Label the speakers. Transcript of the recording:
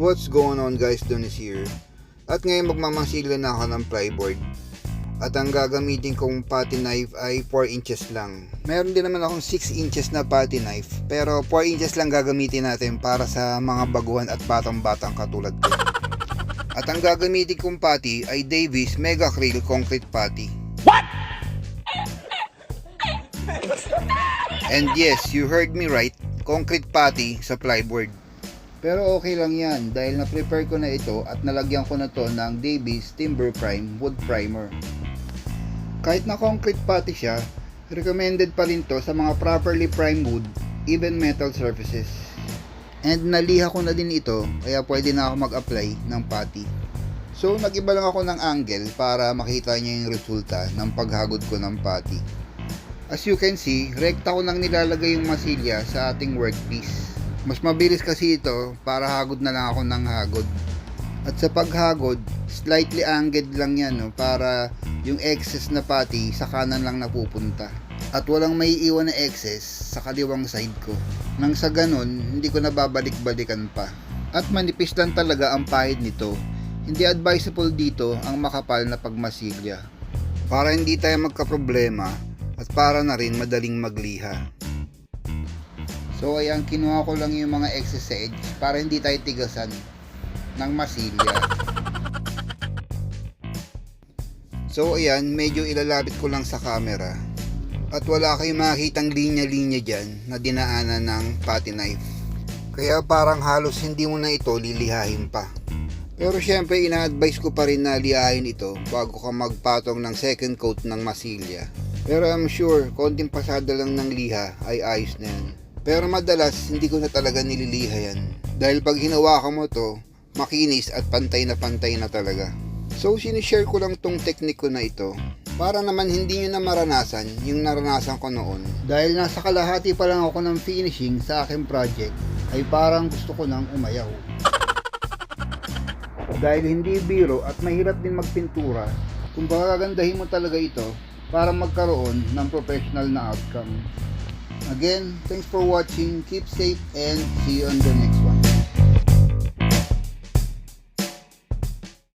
Speaker 1: What's going on guys, Donis here. At ngayon magmamasigla na ako ng plyboard. At ang gagamitin kong putty knife ay 4 inches lang. Meron din naman akong 6 inches na putty knife. Pero 4 inches lang gagamitin natin para sa mga baguhan at batang-batang katulad ko. At ang gagamitin kong putty ay Davis Mega Acryl Concrete Putty. And yes, you heard me right, concrete putty sa plyboard. Pero okay lang yan dahil na-prepare ko na ito at nalagyan ko na to ng Davis Timber Prime Wood Primer. Kahit na concrete putty siya, recommended pa rin to sa mga properly primed wood, even metal surfaces. And naliha ko na din ito kaya pwede na ako mag-apply ng putty. So nag-iba lang ako ng angle para makita niyo yung resulta ng paghagod ko ng putty. As you can see, rekta ko nang nilalagay yung masilya sa ating workpiece. Mas mabilis kasi ito para hagod na lang ako ng hagod. At sa paghagod, slightly angled lang yan no, para yung excess na pati sa kanan lang napupunta. At walang may iwan na excess sa kaliwang side ko. Nang sa ganun, hindi ko nababalik-balikan pa. At manipis lang talaga ang pahid nito. Hindi advisable dito ang makapal na pagmasilya. Para hindi tayo magkaproblema at para na rin madaling magliha. So ayan, kinuha ko lang yung mga excess edge para hindi tayo tigasan ng masilya. So ayan, medyo ilalapit ko lang sa camera. At wala kayong makikitang linya-linya dyan na dinaanan ng putty knife. Kaya parang halos hindi mo na ito lilihahin pa. Pero syempre ina-advise ko pa rin na lihahin ito bago ka magpatong ng second coat ng masilya. Pero I'm sure, konting pasada lang ng liha ay ayos na yan. Pero madalas, hindi ko na talaga nililiha yan. Dahil pag hinawakan mo to, makinis at pantay na pantay na talaga. So, sinishare ko lang tong teknik ko na ito para naman hindi nyo na maranasan yung naranasan ko noon. Dahil nasa kalahati pa lang ako ng finishing sa aking project, ay parang gusto ko nang umayaw. Dahil hindi biro at mahirap din magpintura, kung gagandahin mo talaga ito para magkaroon ng professional na outcome. Again, thanks for watching, keep safe, and see you on the next